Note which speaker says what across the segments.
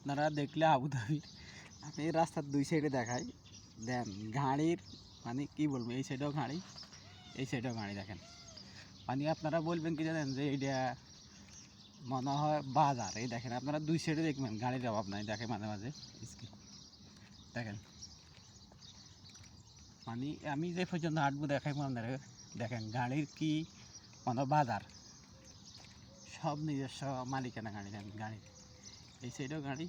Speaker 1: আপনারা দেখলে আবুধাবির আমি রাস্তার দুই সাইডে দেখাই। দেন গাড়ির মানে কি বলব, এই সাইডেও গাড়ি এই সাইডেও গাড়ি দেখেন। মানে আপনারা বলবেন কি জানেন যে এইটা মনে হয় বাজার। এই দেখেন, আপনারা দুই সাইডে দেখবেন গাড়ির অভাব নাই দেখে মাঝে মাঝে দেখেন। মানে আমি যে পর্যন্ত হাঁটবো দেখাই আপনারা দেখেন গাড়ির কি মানে বাজার। সব নিজস্ব মালিকানা গাড়ি গাড়ির এই সাইডেও গাড়ি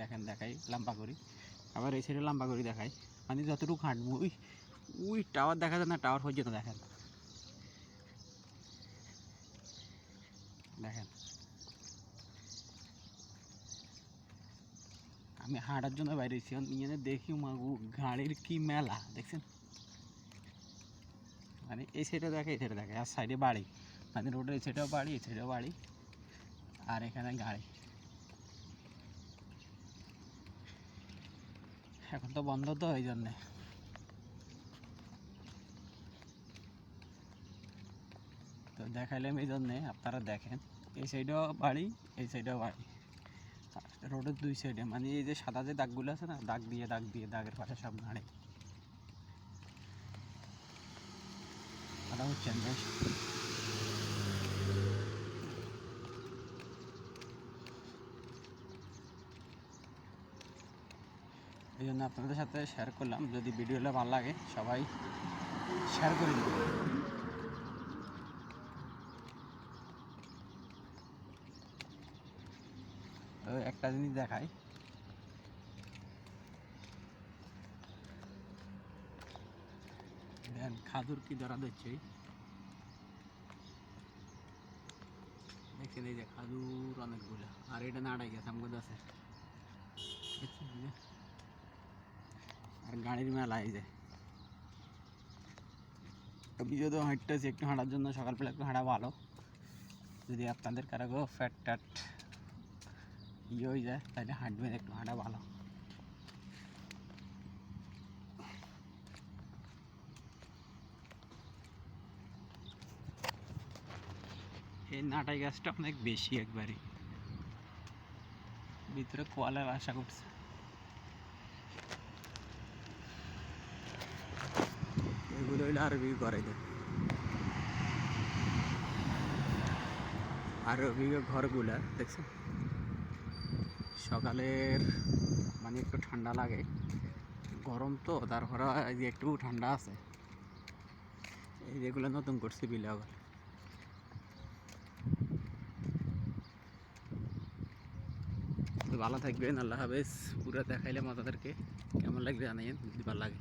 Speaker 1: দেখেন দেখাই, লম্বা করি। আবার এই সাইডে লম্বা করি দেখাই। মানে যতটুকু হাঁটবো ওই ওই টাওয়ার দেখা যায় না টাওয়ার পর্যন্ত দেখেন। দেখেন। আমি হাঁটার জন্য বাইরে এসেছি ইয়ে দেখি, মাগু, গাড়ির কি মেলা, দেখছেন? মানে এই সাইডে দেখে, এই সাইডে দেখে, আর সাইডে বাড়ি। মানে রোডের এই সাইডেও বাড়ি, এই সাইডেও বাড়ি, আর এখানে গাড়ি। এখন তো বন্ধ তো ওই জন্যে। তো দেখাইলাম এই জন্যে, আপনারা দেখেন। এই সাইডেও বাড়ি, এই সাইডেও বাড়ি। রোডের দুই সাইডে মানে এই যে সাদা যে দাগগুলো আছে না, দাগ দিয়ে দাগ দিয়ে, দাগের পাশে সব গাড়ি হচ্ছেন বেশ। এই জন্য আপনাদের সাথে শেয়ার করলাম। যদি ভিডিওটা ভালো লাগে, সবাই শেয়ার করে দিন একটা জিনিস দেখাই। দেন, খাদুর কি ধরা দিচ্ছে? দেখছেন এই যে খাদুর অনেকগুলো। আর এটা নাড়াই গেছে আমগুলো আছে দেখছেন এই যে? আর গাড়ির মেলা এই যে। আমি যদি হাঁটতেছি, একটু হাঁটার জন্য সকালবেলা একটু হাঁটা ভালো। যদি আপনাদের কারও ফ্যাট ট্যাট ইয়ে হয়ে যায়, তাহলে হাঁটবেন, একটু হাঁটা ভালো। এই নাটাই গাছটা অনেক বেশি একবারই ভিতরে কোয়ালার আশা করছে। হইলে আরবি করাই দেয় আরবি ঘরগুলা, দেখছেন? সকালের মানে একটু ঠান্ডা লাগে। গরম তো তারপরে এই যে একটু ঠান্ডা আছে। এই যেগুলো নতুন করছি বিলে আবার। ভালো থাকবেন, আল্লাহ হাফেজ। পুরো দেখাইলাম আপনাদেরকে। কেমন লাগবে জানাইন যদি ভালো লাগে।